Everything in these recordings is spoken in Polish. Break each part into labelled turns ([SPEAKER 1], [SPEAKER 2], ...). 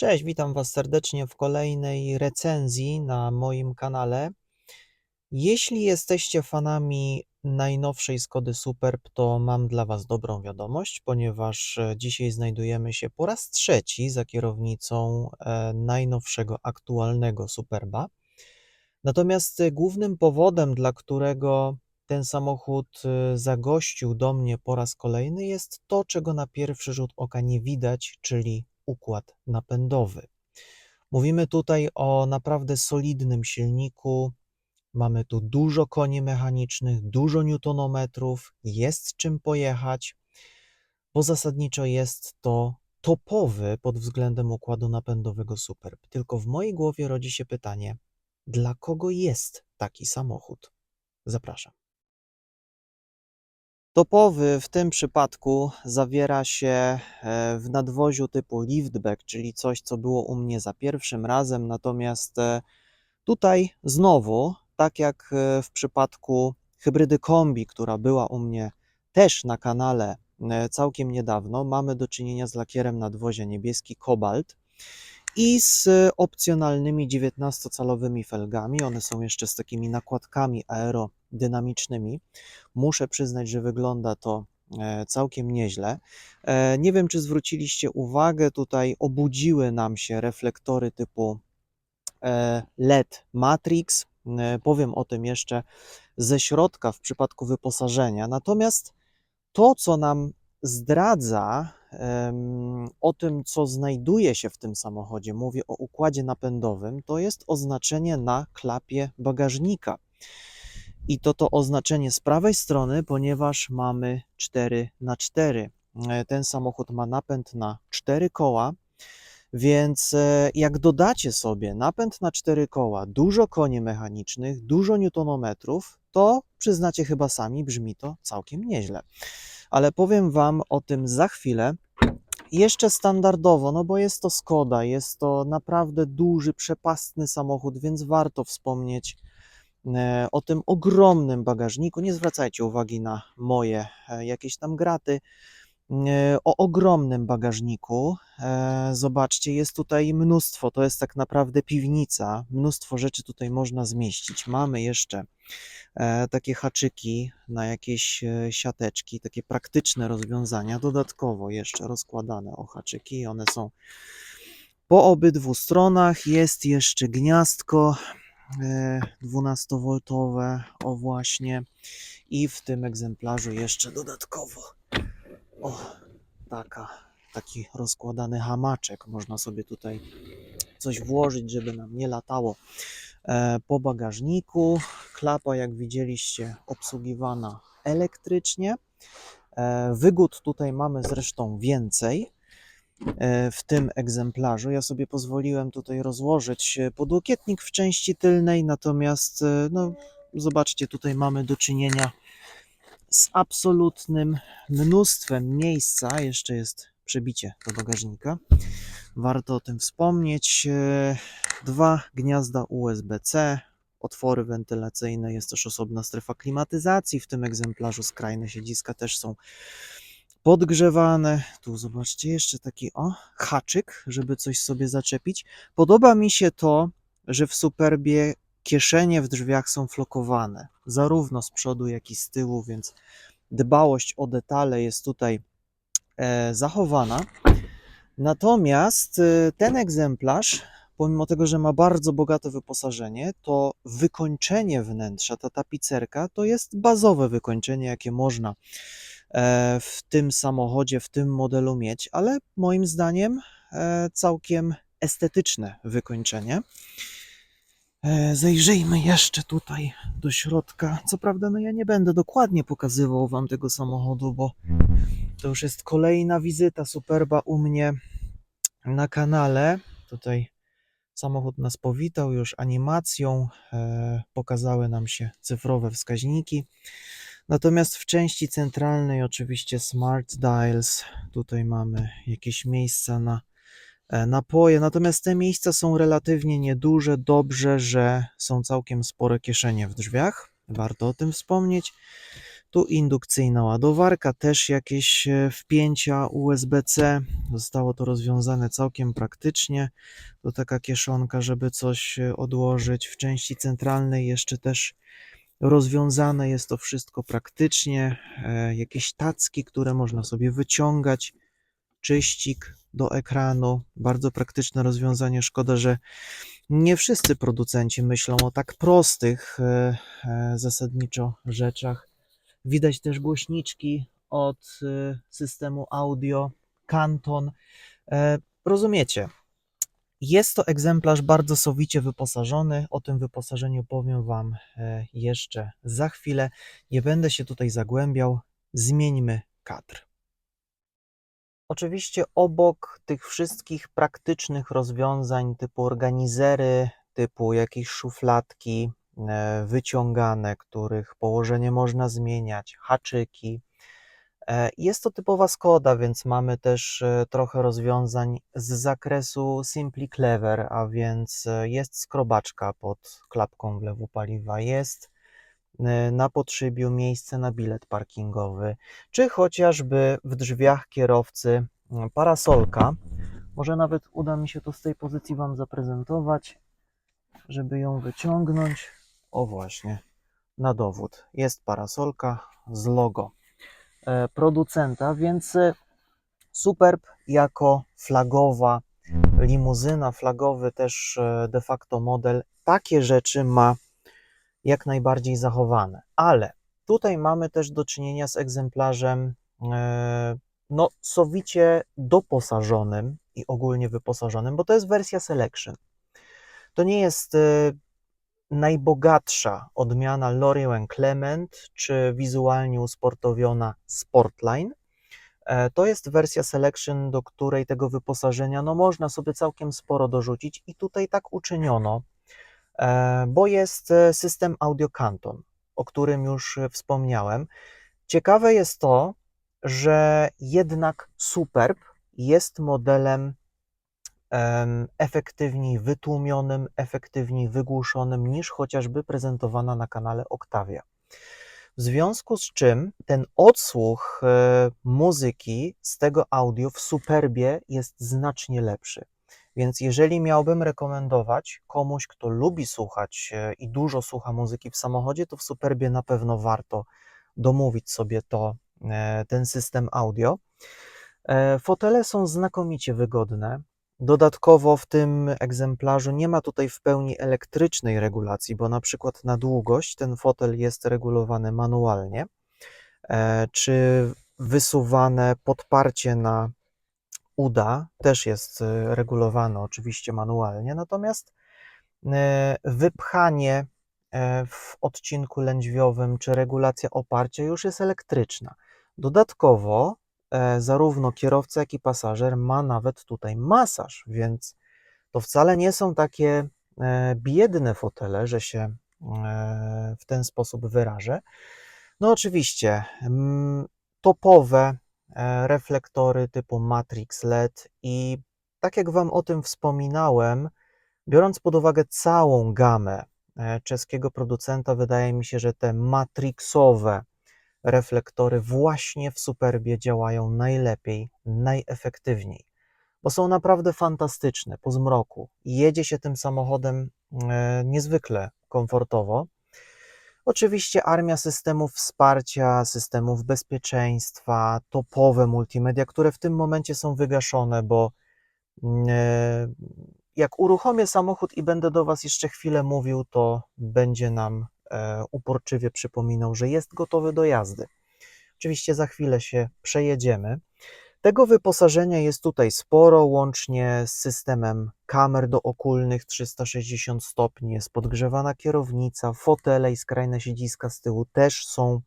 [SPEAKER 1] Cześć, witam Was serdecznie w kolejnej recenzji na moim kanale. Jeśli jesteście fanami najnowszej Skody Superb, to mam dla Was dobrą wiadomość, ponieważ e, dzisiaj znajdujemy się po raz trzeci za kierownicą e, najnowszego, aktualnego Superba. Natomiast głównym powodem, dla którego ten samochód e, zagościł do mnie po raz kolejny, jest to, czego na pierwszy rzut oka nie widać, czyli układ napędowy. Mówimy tutaj o naprawdę solidnym silniku. Mamy tu dużo koni mechanicznych, dużo newtonometrów, jest czym pojechać, bo zasadniczo jest to topowy pod względem układu napędowego Superb. Tylko w mojej głowie rodzi się pytanie, dla kogo jest taki samochód? Zapraszam. Topowy w tym przypadku zawiera się e, w nadwoziu typu liftback, czyli coś, co było u mnie za pierwszym razem, natomiast e, tutaj znowu, tak jak e, w przypadku hybrydy kombi, która była u mnie też na kanale całkiem niedawno, mamy do czynienia z lakierem nadwozia niebieski kobalt i z opcjonalnymi 19-calowymi felgami. One są jeszcze z takimi nakładkami aerodynamicznymi. Muszę przyznać, że wygląda to e, całkiem nieźle. E, nie wiem, czy zwróciliście uwagę, tutaj obudziły nam się reflektory typu e, LED Matrix. Powiem o tym jeszcze ze środka w przypadku wyposażenia. Natomiast to, co nam zdradza o tym, co znajduje się w tym samochodzie, mówię o układzie napędowym, to jest oznaczenie na klapie bagażnika. I to to oznaczenie z prawej strony, ponieważ mamy 4 na 4 e, Ten samochód ma napęd na 4 koła, więc e, jak dodacie sobie napęd na 4 koła, dużo koni mechanicznych, dużo newtonometrów, to przyznacie chyba sami, brzmi to całkiem nieźle ale powiem Wam o tym za chwilę. Jeszcze standardowo, no bo jest to Skoda, jest to naprawdę duży, przepastny samochód, więc warto wspomnieć e, o tym ogromnym bagażniku. Nie zwracajcie uwagi na moje e, jakieś tam graty. E, o ogromnym bagażniku. Zobaczcie, jest tutaj mnóstwo, to jest tak naprawdę piwnica. Mnóstwo rzeczy tutaj można zmieścić. Mamy jeszcze E, takie haczyki na jakieś e, siateczki, takie praktyczne rozwiązania, dodatkowo jeszcze rozkładane o haczyki. One są po obydwu stronach. Jest jeszcze gniazdko 12V, e, o właśnie. I w tym egzemplarzu jeszcze dodatkowo o taka, taki rozkładany hamaczek. Można sobie tutaj coś włożyć, żeby nam nie latało E, po bagażniku. Klapa, jak widzieliście, obsługiwana elektrycznie. E, wygód tutaj mamy zresztą więcej e, w tym egzemplarzu. Ja sobie pozwoliłem tutaj rozłożyć podłokietnik w części tylnej, natomiast no, zobaczcie, tutaj mamy do czynienia z absolutnym mnóstwem miejsca. Jeszcze jest przebicie do bagażnika. Warto o tym wspomnieć. Dwa gniazda USB-C, otwory wentylacyjne, jest też osobna strefa klimatyzacji. W tym egzemplarzu skrajne siedziska też są podgrzewane. Tu zobaczcie jeszcze taki o haczyk, żeby coś sobie zaczepić. Podoba mi się to, że w Superbie kieszenie w drzwiach są flokowane, zarówno z przodu, jak i z tyłu, więc dbałość o detale jest tutaj e, zachowana. Natomiast y, ten egzemplarz, pomimo tego, że ma bardzo bogate wyposażenie, to wykończenie wnętrza, ta tapicerka, to jest bazowe wykończenie, jakie można e, w tym samochodzie, w tym modelu mieć, ale moim zdaniem e, całkiem estetyczne wykończenie. E, zajrzyjmy jeszcze tutaj do środka. Co prawda, no ja nie będę dokładnie pokazywał Wam tego samochodu, bo to już jest kolejna wizyta Superba u mnie na kanale. Tutaj samochód nas powitał już animacją, e, pokazały nam się cyfrowe wskaźniki. Natomiast w części centralnej oczywiście Smart Dials, tutaj mamy jakieś miejsca na napoje, natomiast te miejsca są relatywnie nieduże, dobrze, że są całkiem spore kieszenie w drzwiach, warto o tym wspomnieć. Tu indukcyjna ładowarka, też jakieś e, wpięcia USB-C. Zostało to rozwiązane całkiem praktycznie. To taka kieszonka, żeby coś e, odłożyć. W części centralnej jeszcze też rozwiązane jest to wszystko praktycznie. E, Jakieś tacki, które można sobie wyciągać, czyścik do ekranu. Bardzo praktyczne rozwiązanie. Szkoda, że nie wszyscy producenci myślą o tak prostych e, e, zasadniczo rzeczach. Widać też głośniczki od e, systemu audio Canton. E, Rozumiecie? Jest to egzemplarz bardzo sowicie wyposażony. O tym wyposażeniu powiem Wam jeszcze za chwilę. Nie będę się tutaj zagłębiał. Zmieńmy kadr. Oczywiście obok tych wszystkich praktycznych rozwiązań typu organizery, typu jakieś szufladki e, wyciągane, których położenie można zmieniać, haczyki. e, Jest to typowa Skoda, więc mamy też e, trochę rozwiązań z zakresu Simply Clever, a więc jest skrobaczka pod klapką wlewu paliwa, jest na podszybiu miejsce na bilet parkingowy, czy chociażby w drzwiach kierowcy parasolka. Może nawet uda mi się to z tej pozycji Wam zaprezentować, żeby ją wyciągnąć. O właśnie, na dowód. Jest parasolka z logo e, producenta, więc e, Superb jako flagowa limuzyna, flagowy też e, de facto model, takie rzeczy ma jak najbardziej zachowane. Ale tutaj mamy też do czynienia z egzemplarzem e, no, sowicie doposażonym i ogólnie wyposażonym, bo to jest wersja Selection. To nie jest e, najbogatsza odmiana L'Oreal Clement, czy wizualnie usportowiona Sportline. E, To jest wersja Selection, do której tego wyposażenia no, można sobie całkiem sporo dorzucić, i tutaj tak uczyniono, bo jest e, system Audio Canton, o którym już e, wspomniałem. Ciekawe jest to, że jednak Superb jest modelem em, efektywniej wytłumionym, efektywniej wygłuszonym niż chociażby prezentowana na kanale Octavia. W związku z czym ten odsłuch e, muzyki z tego audio w Superbie jest znacznie lepszy. Więc jeżeli miałbym rekomendować komuś, kto lubi słuchać e, i dużo słucha muzyki w samochodzie, to w Superbie na pewno warto domówić sobie to, e, ten system audio. E, Fotele są znakomicie wygodne. Dodatkowo w tym egzemplarzu nie ma tutaj w pełni elektrycznej regulacji, bo na przykład na długość ten fotel jest regulowany manualnie, czy wysuwane podparcie na uda też jest e, regulowane oczywiście manualnie, natomiast e, wypchanie e, w odcinku lędźwiowym czy regulacja oparcia już jest elektryczna. Dodatkowo e, zarówno kierowca, jak i pasażer ma nawet tutaj masaż, więc to wcale nie są takie e, biedne fotele, że się w ten sposób wyrażę. No oczywiście, topowe reflektory typu Matrix LED i tak jak Wam o tym wspominałem, biorąc pod uwagę całą gamę e, czeskiego producenta, wydaje mi się, że te matrixowe reflektory właśnie w Superbie działają najlepiej, najefektywniej, bo są naprawdę fantastyczne po zmroku. Jedzie się tym samochodem e, niezwykle komfortowo. Oczywiście armia systemów wsparcia, systemów bezpieczeństwa, topowe multimedia, które w tym momencie są wygaszone, bo mm, e, jak uruchomię samochód i będę do Was jeszcze chwilę mówił, to będzie nam e, uporczywie przypominał, że jest gotowy do jazdy. Oczywiście za chwilę się przejedziemy. Tego wyposażenia jest tutaj sporo, łącznie z systemem kamer dookulnych 360 stopni, jest podgrzewana kierownica, fotele i skrajne siedziska z tyłu też są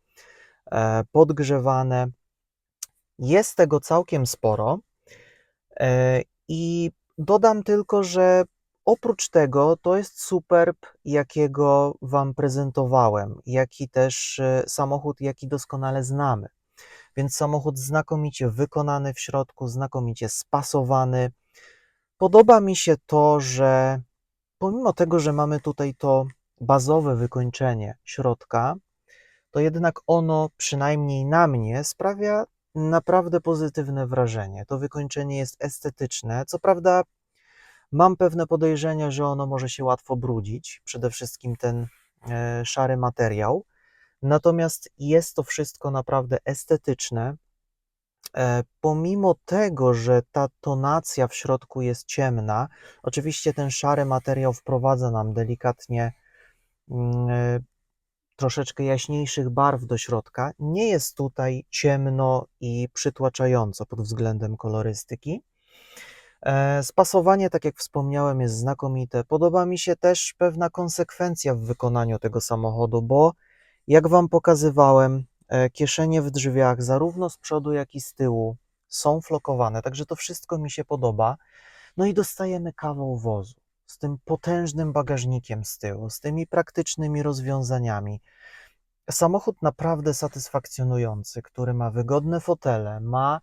[SPEAKER 1] e, podgrzewane. Jest tego całkiem sporo. E, I dodam tylko, że oprócz tego to jest superb, jakiego Wam prezentowałem, jaki też e, samochód, jaki doskonale znamy. Więc samochód znakomicie wykonany w środku, znakomicie spasowany. Podoba mi się to, że pomimo tego, że mamy tutaj to bazowe wykończenie środka, to jednak ono, przynajmniej na mnie, sprawia naprawdę pozytywne wrażenie. To wykończenie jest estetyczne. Co prawda, mam pewne podejrzenia, że ono może się łatwo brudzić, przede wszystkim ten e, szary materiał. Natomiast jest to wszystko naprawdę estetyczne. E, Pomimo tego, że ta tonacja w środku jest ciemna, oczywiście ten szary materiał wprowadza nam delikatnie mm, e, troszeczkę jaśniejszych barw do środka. Nie jest tutaj ciemno i przytłaczająco pod względem kolorystyki. E, Spasowanie, tak jak wspomniałem, jest znakomite. Podoba mi się też pewna konsekwencja w wykonaniu tego samochodu, bo jak Wam pokazywałem, e, kieszenie w drzwiach, zarówno z przodu, jak i z tyłu, są flokowane, także to wszystko mi się podoba. No i dostajemy kawał wozu z tym potężnym bagażnikiem z tyłu, z tymi praktycznymi rozwiązaniami. Samochód naprawdę satysfakcjonujący, który ma wygodne fotele, ma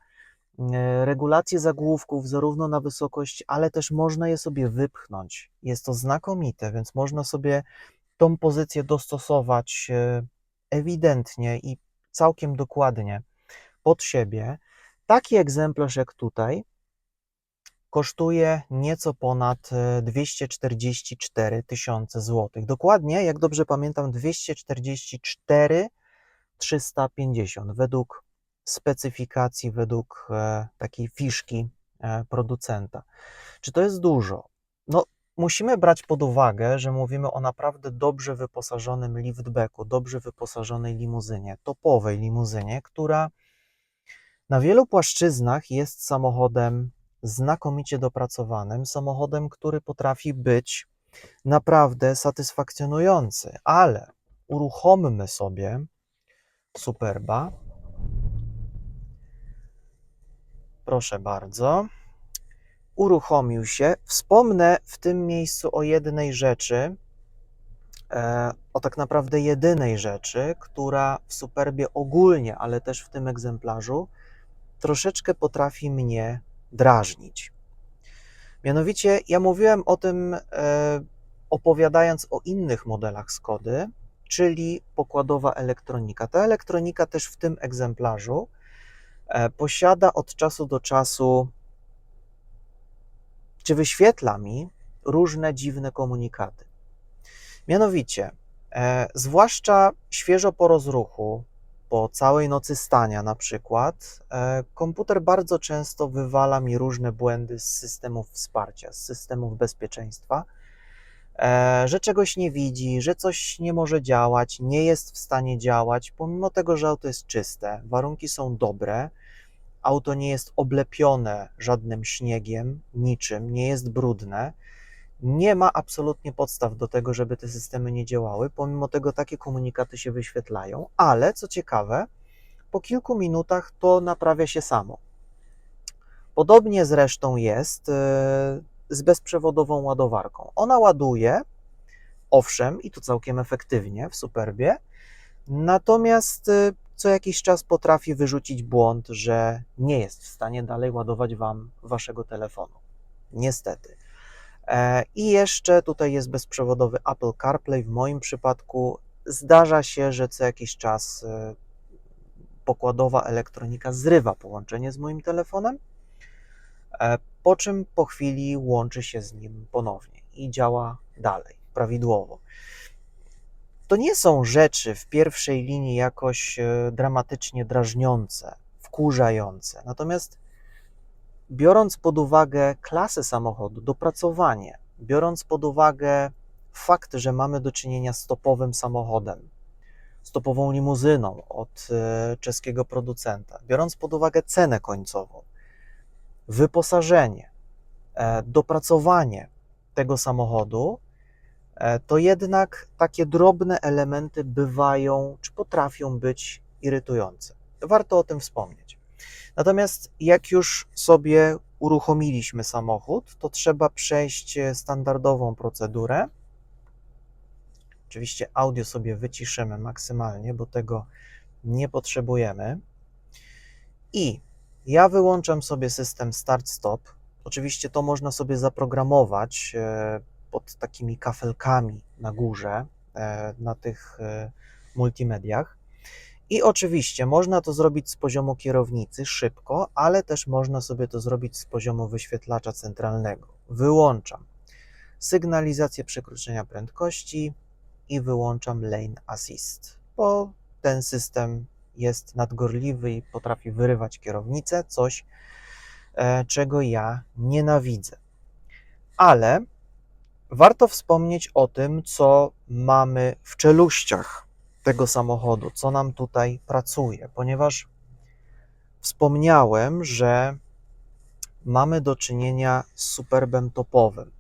[SPEAKER 1] e, regulację zagłówków zarówno na wysokość, ale też można je sobie wypchnąć. Jest to znakomite, więc można sobie tą pozycję dostosować e, ewidentnie i całkiem dokładnie pod siebie. Taki egzemplarz jak tutaj kosztuje nieco ponad e, 244 tysiące złotych. Dokładnie, jak dobrze pamiętam, 244 350 według specyfikacji, według e, takiej fiszki e, producenta. Czy to jest dużo? No, musimy brać pod uwagę, że mówimy o naprawdę dobrze wyposażonym liftbacku, dobrze wyposażonej limuzynie, topowej limuzynie, która na wielu płaszczyznach jest samochodem znakomicie dopracowanym, samochodem, który potrafi być naprawdę satysfakcjonujący, ale uruchommy sobie Superba. Proszę bardzo. Uruchomił się. Wspomnę w tym miejscu o jednej rzeczy, e, o tak naprawdę jedynej rzeczy, która w Superbie ogólnie, ale też w tym egzemplarzu, troszeczkę potrafi mnie drażnić. Mianowicie, ja mówiłem o tym, e, opowiadając o innych modelach Skody, czyli pokładowa elektronika. Ta elektronika też w tym egzemplarzu e, posiada od czasu do czasu, czy wyświetla mi różne dziwne komunikaty. Mianowicie, e, zwłaszcza świeżo po rozruchu, po całej nocy stania na przykład, e, komputer bardzo często wywala mi różne błędy z systemów wsparcia, z systemów bezpieczeństwa, e, że czegoś nie widzi, że coś nie może działać, nie jest w stanie działać, pomimo tego, że auto jest czyste, warunki są dobre, auto nie jest oblepione żadnym śniegiem, niczym, nie jest brudne. Nie ma absolutnie podstaw do tego, żeby te systemy nie działały. Pomimo tego takie komunikaty się wyświetlają, ale co ciekawe, po kilku minutach to naprawia się samo. Podobnie zresztą jest e, z bezprzewodową ładowarką. Ona ładuje, owszem, i to całkiem efektywnie w Superbie, natomiast e, co jakiś czas potrafi wyrzucić błąd, że nie jest w stanie dalej ładować Wam Waszego telefonu. Niestety. E, I jeszcze tutaj jest bezprzewodowy Apple CarPlay. W moim przypadku zdarza się, że co jakiś czas e, pokładowa elektronika zrywa połączenie z moim telefonem, e, po czym po chwili łączy się z nim ponownie i działa dalej, prawidłowo. To nie są rzeczy w pierwszej linii jakoś dramatycznie drażniące, wkurzające. Natomiast biorąc pod uwagę klasę samochodu, dopracowanie, biorąc pod uwagę fakt, że mamy do czynienia z topowym samochodem, z topową limuzyną od e, czeskiego producenta, biorąc pod uwagę cenę końcową, wyposażenie, e, dopracowanie tego samochodu, e, to jednak takie drobne elementy bywają, czy potrafią być irytujące. Warto o tym wspomnieć. Natomiast jak już sobie uruchomiliśmy samochód, to trzeba przejść standardową procedurę. Oczywiście audio sobie wyciszymy maksymalnie, bo tego nie potrzebujemy. I ja wyłączam sobie system start-stop. Oczywiście to można sobie zaprogramować e, pod takimi kafelkami na górze, e, na tych e, multimediach. I oczywiście można to zrobić z poziomu kierownicy szybko, ale też można sobie to zrobić z poziomu wyświetlacza centralnego. Wyłączam sygnalizację przekroczenia prędkości i wyłączam lane assist, bo ten system jest nadgorliwy i potrafi wyrywać kierownicę, coś e, czego ja nienawidzę. Ale warto wspomnieć o tym, co mamy w czeluściach tego samochodu, co nam tutaj pracuje, ponieważ wspomniałem, że mamy do czynienia z superbem topowym.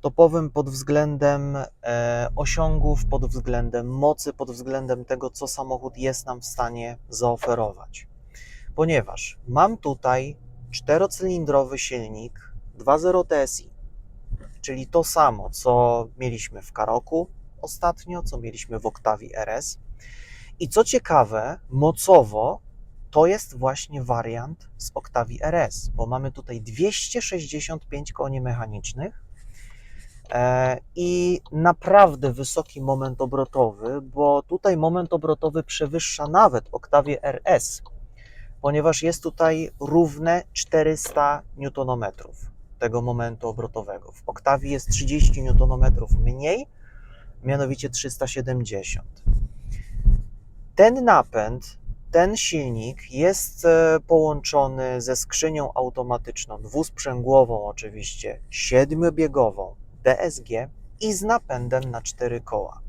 [SPEAKER 1] Topowym pod względem e, osiągów, pod względem mocy, pod względem tego, co samochód jest nam w stanie zaoferować. Ponieważ mam tutaj czterocylindrowy silnik 2.0 TSI, czyli to samo, co mieliśmy w Karoku ostatnio, co mieliśmy w Octavii RS. I co ciekawe, mocowo to jest właśnie wariant z Octavii RS, bo mamy tutaj 265 koni mechanicznych e, i naprawdę wysoki moment obrotowy, bo tutaj moment obrotowy przewyższa nawet Octavię RS, ponieważ jest tutaj równe 400 Nm tego momentu obrotowego. W Octavii jest 30 Nm mniej, mianowicie 370. Ten napęd, ten silnik jest e, połączony ze skrzynią automatyczną, dwusprzęgłową oczywiście, siedmiobiegową DSG i z napędem na cztery koła.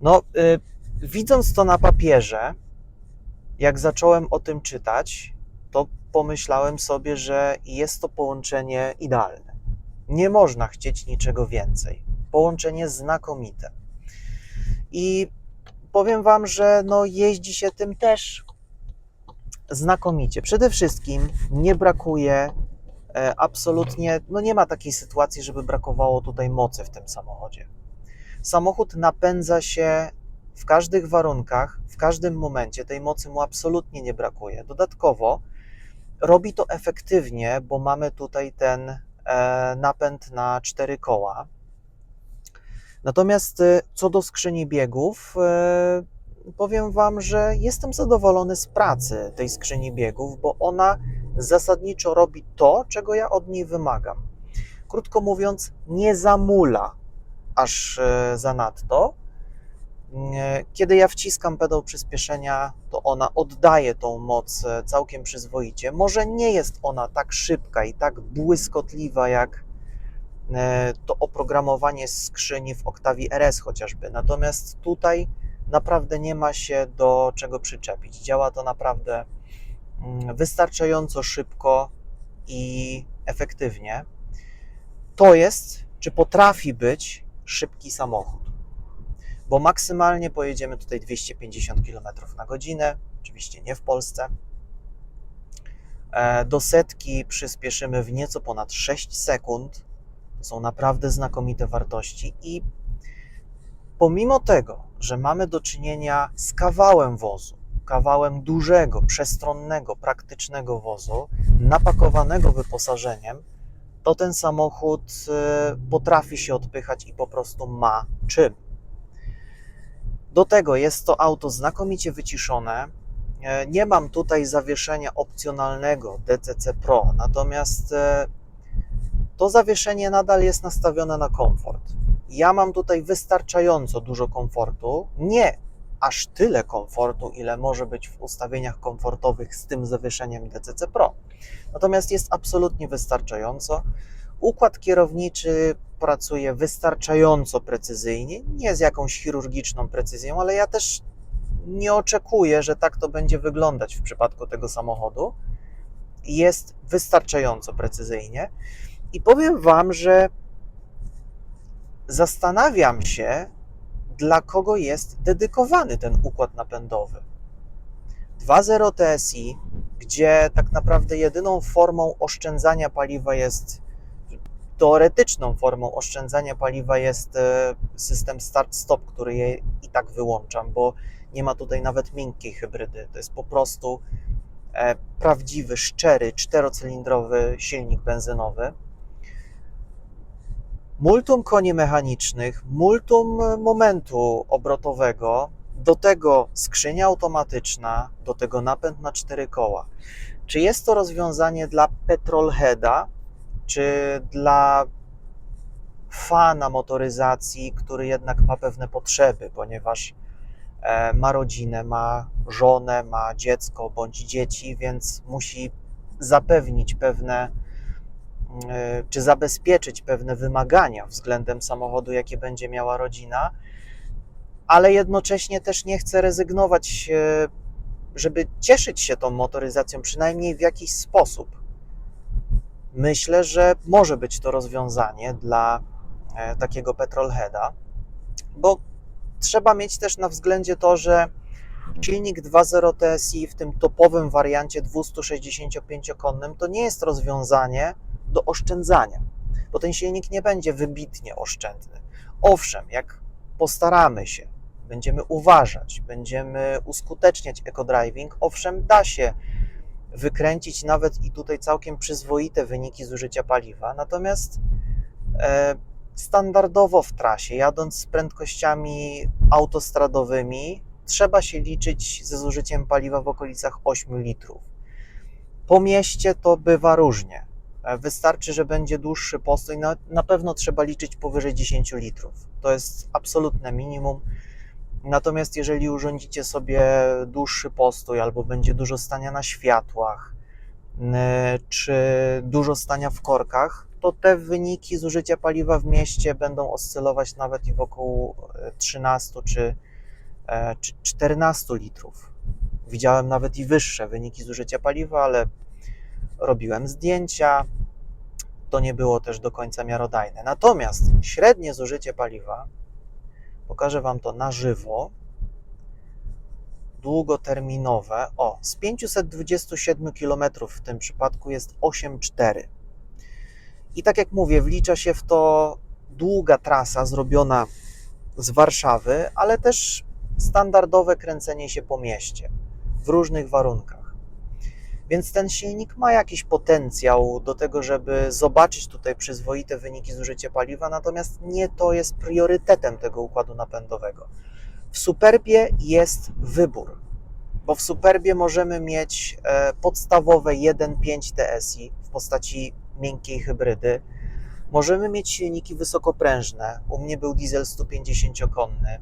[SPEAKER 1] No, y, widząc to na papierze, jak zacząłem o tym czytać, pomyślałem sobie, że jest to połączenie idealne. Nie można chcieć niczego więcej. Połączenie znakomite. I powiem Wam, że no jeździ się tym też znakomicie. Przede wszystkim nie brakuje e, absolutnie, no nie ma takiej sytuacji, żeby brakowało tutaj mocy w tym samochodzie. Samochód napędza się w każdych warunkach, w każdym momencie, tej mocy mu absolutnie nie brakuje. Dodatkowo robi to efektywnie, bo mamy tutaj ten e, napęd na cztery koła. Natomiast e, co do skrzyni biegów, e, powiem Wam, że jestem zadowolony z pracy tej skrzyni biegów, bo ona zasadniczo robi to, czego ja od niej wymagam. Krótko mówiąc, nie zamula aż zanadto. Kiedy ja wciskam pedał przyspieszenia, to ona oddaje tą moc całkiem przyzwoicie. Może nie jest ona tak szybka i tak błyskotliwa jak to oprogramowanie skrzyni w Octavii RS chociażby. Natomiast tutaj naprawdę nie ma się do czego przyczepić. Działa to naprawdę wystarczająco szybko i efektywnie. To jest, czy potrafi być szybki samochód bo maksymalnie pojedziemy tutaj 250 km na godzinę, oczywiście nie w Polsce. E, do setki przyspieszymy w nieco ponad 6 sekund. To są naprawdę znakomite wartości i pomimo tego, że mamy do czynienia z kawałem wozu, kawałem dużego, przestronnego, praktycznego wozu, napakowanego wyposażeniem, to ten samochód e, potrafi się odpychać i po prostu ma czym. Do tego jest to auto znakomicie wyciszone. E, nie mam tutaj zawieszenia opcjonalnego DCC Pro, natomiast e, to zawieszenie nadal jest nastawione na komfort. Ja mam tutaj wystarczająco dużo komfortu, nie aż tyle komfortu, ile może być w ustawieniach komfortowych z tym zawieszeniem DCC Pro. Natomiast jest absolutnie wystarczająco. Układ kierowniczy pracuje wystarczająco precyzyjnie, nie z jakąś chirurgiczną precyzją, ale ja też nie oczekuję, że tak to będzie wyglądać w przypadku tego samochodu. Jest wystarczająco precyzyjnie. I powiem Wam, że zastanawiam się, dla kogo jest dedykowany ten układ napędowy. 2.0 TSI, gdzie tak naprawdę jedyną formą oszczędzania paliwa jest teoretyczną formą oszczędzania paliwa jest e, system start-stop, który je i tak wyłączam, bo nie ma tutaj nawet miękkiej hybrydy. To jest po prostu e, prawdziwy, szczery, czterocylindrowy silnik benzynowy. Multum koni mechanicznych, multum momentu obrotowego, do tego skrzynia automatyczna, do tego napęd na cztery koła. Czy jest to rozwiązanie dla petrolheada, czy dla fana motoryzacji, który jednak ma pewne potrzeby, ponieważ e, ma rodzinę, ma żonę, ma dziecko bądź dzieci, więc musi zapewnić pewne e, czy zabezpieczyć pewne wymagania względem samochodu, jakie będzie miała rodzina, ale jednocześnie też nie chce rezygnować, e, żeby cieszyć się tą motoryzacją, przynajmniej w jakiś sposób. Myślę, że może być to rozwiązanie dla e, takiego petrolheada, bo trzeba mieć też na względzie to, że silnik 2.0 TSI w tym topowym wariancie 265-konnym to nie jest rozwiązanie do oszczędzania, bo ten silnik nie będzie wybitnie oszczędny. Owszem, jak postaramy się, będziemy uważać, będziemy uskuteczniać eco-driving, owszem, da się wykręcić nawet i tutaj całkiem przyzwoite wyniki zużycia paliwa, natomiast e, standardowo w trasie, jadąc z prędkościami autostradowymi, trzeba się liczyć ze zużyciem paliwa w okolicach 8 litrów. Po mieście to bywa różnie. E, Wystarczy, że będzie dłuższy postój, na, na pewno trzeba liczyć powyżej 10 litrów. To jest absolutne minimum. Natomiast jeżeli urządzicie sobie dłuższy postój, albo będzie dużo stania na światłach, czy dużo stania w korkach, to te wyniki zużycia paliwa w mieście będą oscylować nawet i wokół e, 13 czy, e, czy 14 litrów. Widziałem nawet i wyższe wyniki zużycia paliwa, ale robiłem zdjęcia. To nie było też do końca miarodajne. Natomiast średnie zużycie paliwa Pokażę Wam to na żywo. Długoterminowe. O, z 527 km w tym przypadku jest 8,4. I tak jak mówię, wlicza się w to długa trasa zrobiona z Warszawy, ale też standardowe kręcenie się po mieście w różnych warunkach. Więc ten silnik ma jakiś potencjał do tego, żeby zobaczyć tutaj przyzwoite wyniki zużycia paliwa, natomiast nie to jest priorytetem tego układu napędowego. W Superbie jest wybór, bo w Superbie możemy mieć e, podstawowe 1.5 TSI w postaci miękkiej hybrydy. Możemy mieć silniki wysokoprężne. U mnie był diesel 150-konny.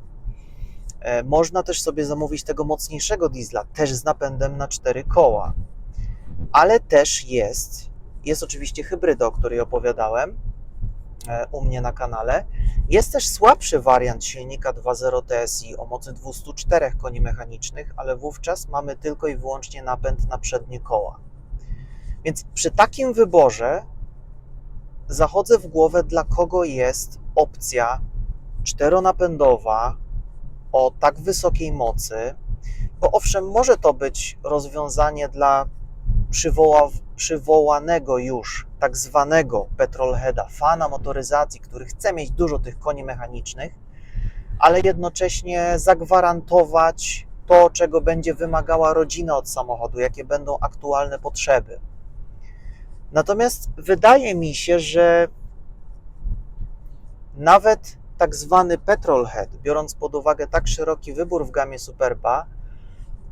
[SPEAKER 1] E, Można też sobie zamówić tego mocniejszego diesla, też z napędem na cztery koła ale też jest, jest oczywiście hybryda, o której opowiadałem e, u mnie na kanale. Jest też słabszy wariant silnika 2.0 TSI o mocy 204 koni mechanicznych, ale wówczas mamy tylko i wyłącznie napęd na przednie koła. Więc przy takim wyborze zachodzę w głowę, dla kogo jest opcja czteronapędowa o tak wysokiej mocy, bo owszem, może to być rozwiązanie dla przywoła, przywołanego już tak zwanego petrolheada, fana motoryzacji, który chce mieć dużo tych koni mechanicznych, ale jednocześnie zagwarantować to, czego będzie wymagała rodzina od samochodu, jakie będą aktualne potrzeby. Natomiast wydaje mi się, że nawet tak zwany petrolhead, biorąc pod uwagę tak szeroki wybór w gamie Superba,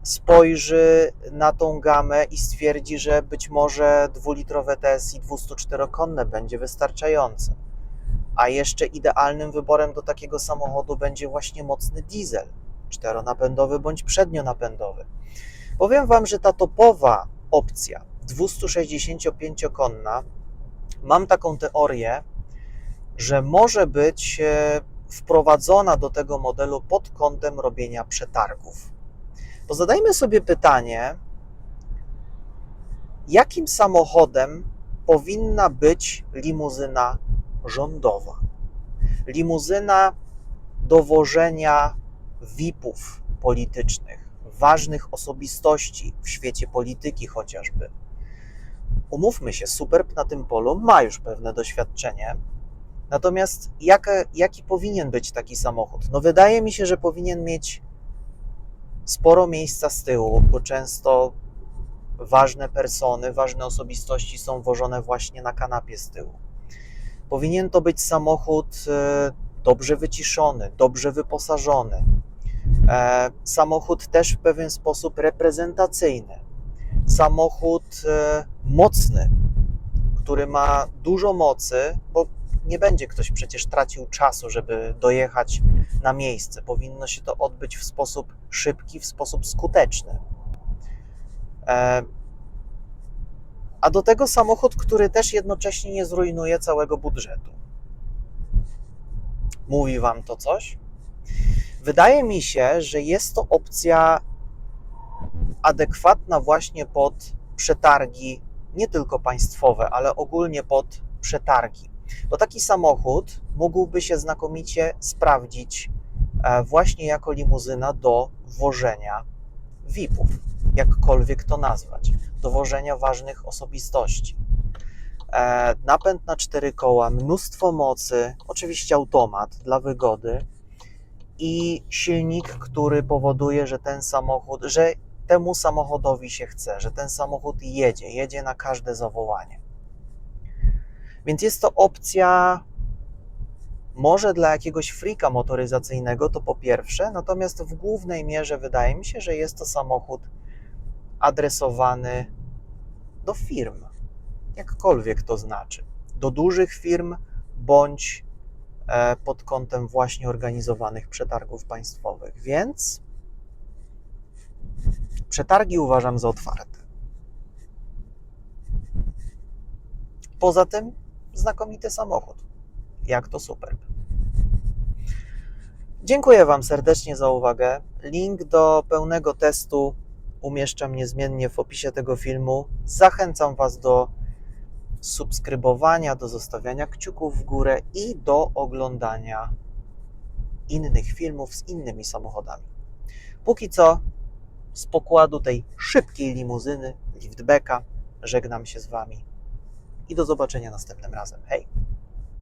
[SPEAKER 1] spojrzy na tą gamę i stwierdzi, że być może dwulitrowe TSI 204-konne będzie wystarczające. A jeszcze idealnym wyborem do takiego samochodu będzie właśnie mocny diesel, czteronapędowy bądź przednionapędowy. Powiem Wam, że ta topowa opcja 265-konna, mam taką teorię, że może być e, wprowadzona do tego modelu pod kątem robienia przetargów. To zadajmy sobie pytanie, jakim samochodem powinna być limuzyna rządowa? Limuzyna dowożenia VIP-ów politycznych, ważnych osobistości w świecie polityki chociażby. Umówmy się, Superb na tym polu ma już pewne doświadczenie. Natomiast jaki powinien być taki samochód? No wydaje mi się, że powinien mieć sporo miejsca z tyłu, bo często ważne persony, ważne osobistości są wożone właśnie na kanapie z tyłu. Powinien to być samochód e, dobrze wyciszony, dobrze wyposażony. E, samochód też w pewien sposób reprezentacyjny. Samochód e, mocny, który ma dużo mocy, bo nie będzie ktoś przecież tracił czasu, żeby dojechać na miejsce. Powinno się to odbyć w sposób szybki, w sposób skuteczny. E, a do tego samochód, który też jednocześnie nie zrujnuje całego budżetu. Mówi Wam to coś? Wydaje mi się, że jest to opcja adekwatna właśnie pod przetargi, nie tylko państwowe, ale ogólnie pod przetargi. Bo taki samochód mógłby się znakomicie sprawdzić e, właśnie jako limuzyna do wożenia VIP-ów, jakkolwiek to nazwać, do wożenia ważnych osobistości. E, Napęd na cztery koła, mnóstwo mocy, oczywiście automat dla wygody i silnik, który powoduje, że ten samochód, że temu samochodowi się chce, że ten samochód jedzie, jedzie na każde zawołanie. Więc jest to opcja może dla jakiegoś frika motoryzacyjnego, to po pierwsze, natomiast w głównej mierze wydaje mi się, że jest to samochód adresowany do firm, jakkolwiek to znaczy, do dużych firm bądź e, pod kątem właśnie organizowanych przetargów państwowych. Więc przetargi uważam za otwarte. Poza tym znakomity samochód. Jak to super. Dziękuję Wam serdecznie za uwagę. Link do pełnego testu umieszczam niezmiennie w opisie tego filmu. Zachęcam Was do subskrybowania, do zostawiania kciuków w górę i do oglądania innych filmów z innymi samochodami. Póki co, z pokładu tej szybkiej limuzyny, liftbacka, żegnam się z Wami i do zobaczenia następnym razem. Hej!